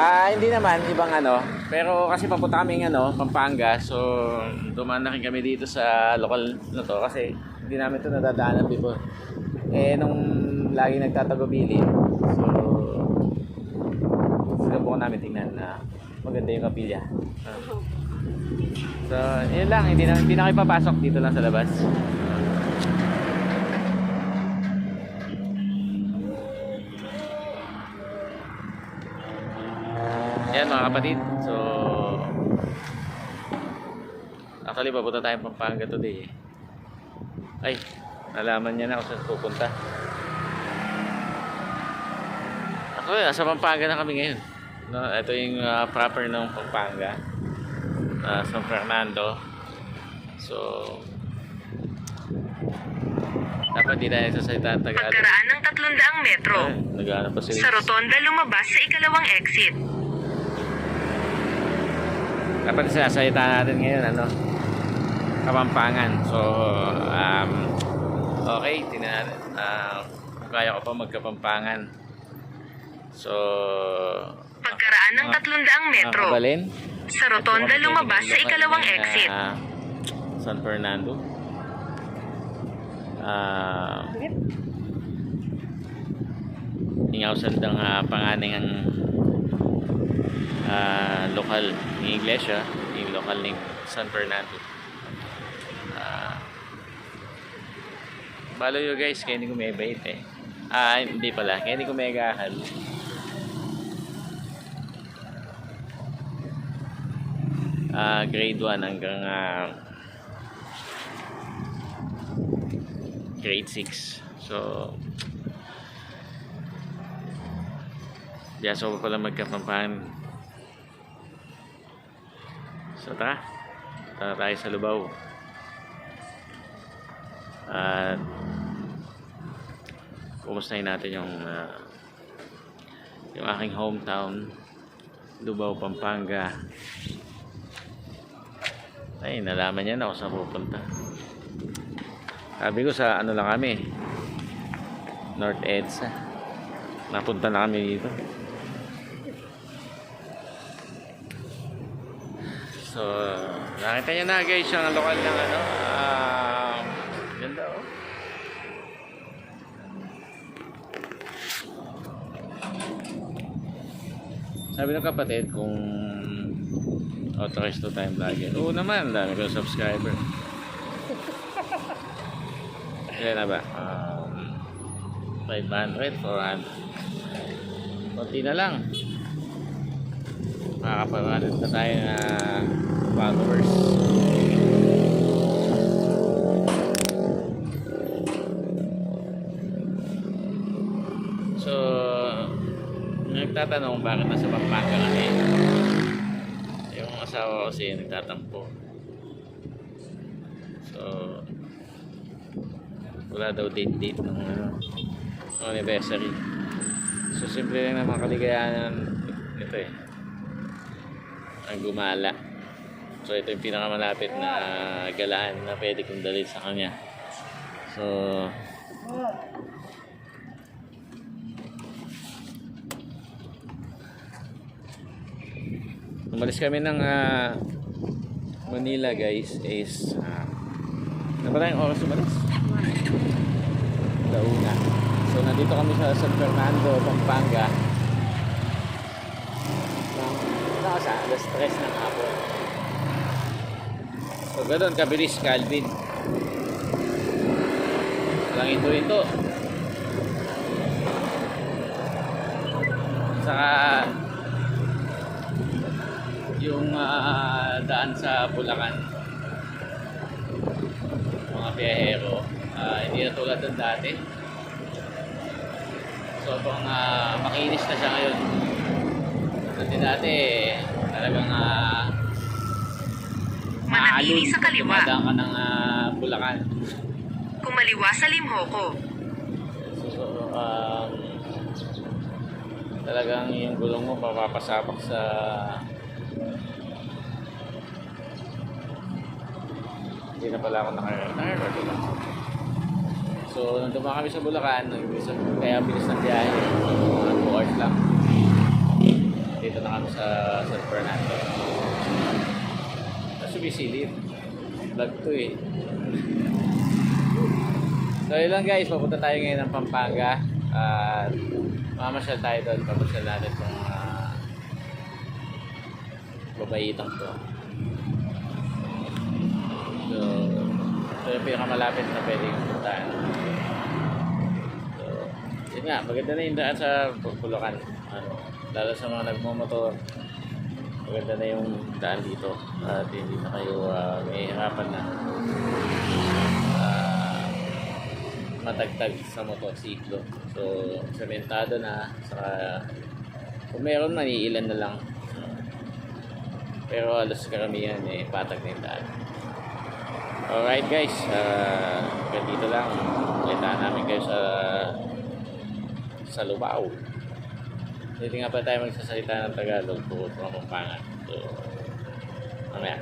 Ah, hindi naman ibang ano, pero kasi papunta kami ano, Pampanga. So, dumaan na rin kami dito sa local na to kasi hindi namin 'to nadadaanan before. Eh nung lagi nagtatagubili. So, sinubukan namin tingnan na maganda yung kapilya. Ah. So, yun lang, hindi na hindi na kayo papasok dito lang sa labas. Yan mga kapatid. So, actually papunta tayong Pampanga today. eh. Ay, nalaman niya na kung saan pupunta. Actually, nasa Pampanga na kami ngayon. No, ito yung ah, proper ng Pampanga. Ah, San Fernando. So, dapat di tayo sa salita Tagalog. Pagkaraan ng 300 metro. Ay, naghahanap pa sila. Sa rotonda lumabas sa ikalawang exit. Dapat sinasalita natin ngayon ano Kapampangan. So um, okay tingnan natin. Uh, kaya ko pa magkapampangan. So Pagkaraan ng 300 metro. mga kabalin, Sa rotonda lumabas sa ikalawang ng, exit. ah, San Fernando. Ah ingaw sandang uh, panganing ang ah, lokal ng iglesia yung lokal ng San Fernando. Ah balo yo guys kaya hindi ko may bait eh. Ah hindi pala kaya hindi ko may agahal ah grade 1 hanggang ah, grade 6 so Biyaso ko pala magkapampangan. So tara, tara tayo sa Lubao. At kumustahin natin yung ah, yung aking hometown, Lubao, Pampanga. Ay, nalaman niya na kung saan pupunta. Sabi ko sa ano lang kami, North EDSA. Napunta na kami dito. So, nakita niyo na guys yung lokal ng ano. ah ganda oh. Sabi ng kapatid kung authorized to time vlogger. Oo naman, dami ko subscriber. Ilan na ba? Um, 500, 400. Kunti na lang. Makakaparanit na tayo na followers. So, nagtatanong bakit nasa Pampanga kami. Yung asawa ko kasi nagtatampo. So, wala daw date-date ng ano, anniversary. So, simple lang naman kaligayahan nito eh. Ang gumala. So, ito yung pinakamalapit na galaan na pwede kong dalhin sa kanya. So, umalis kami ng ah, Manila guys is uh, ano ba tayong oras umalis? Launa. So, nandito kami sa San Fernando, Pampanga. Ng, ano sa alas 3 ng hapon. So, ganun, kabilis Calvin. Walang ito-ito. Saka, yung ah, daan sa Bulacan mga biyahero ah, hindi na tulad ng dati sobrang ah, makinis na siya ngayon dati dati talagang uh, Manatili sa kaliwa. dumadaan ka ng ah, Bulacan Kumaliwa sa Limhoco. so um, talagang yung gulong mo papapasapak sa hindi na pala ako naka- naka-record. So, nung dumaan kami sa Bulacan, kaya bilis ng biyahe, mga 2 hours lang. Hindi dito na kami sa San Fernando. Tapos sumisilip. Vlog to eh. So yun lang guys, papunta tayo ngayon ng Pampanga. At mamasyal tayo doon. Papasyal natin itong uh, babaitang to. So, ito yung pinakamalapit na pwedeng puntahan. So, yun nga, maganda na yung daan sa Bulacan. Ano, lalo sa mga nagmumotor, maganda na yung daan dito. At hindi na kayo uh, mahihirapan na ah, matagtag sa motosiklo. So, sementado na. Saka, kung meron man, iilan na lang. Pero alas karamihan eh, patag na yung daan. Alright guys, uh, ganito lang. Kita namin kayo sa sa Lubao. Hindi nga pa tayo magsasalita ng Tagalog po sa Pampangan. So, mamaya.